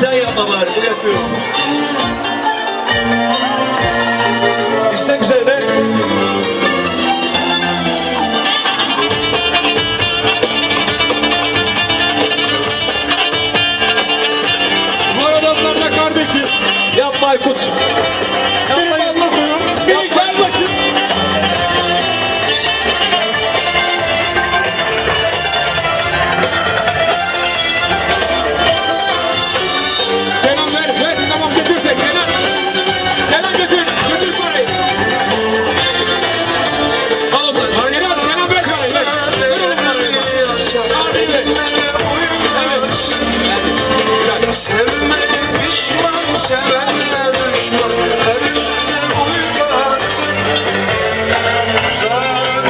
Sen yapma bari, bu yapıyor. İstek üzerine Yapma Aykut.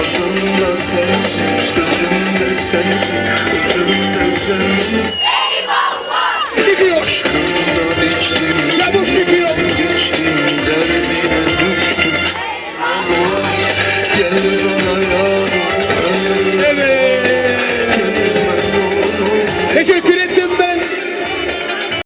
Kafasında sensin, sözümde sensin, özümde sensin Eyvallah! Gidiyor! Aşkından içtim, içimden geçtim, derdine düştüm Eyvallah! Gel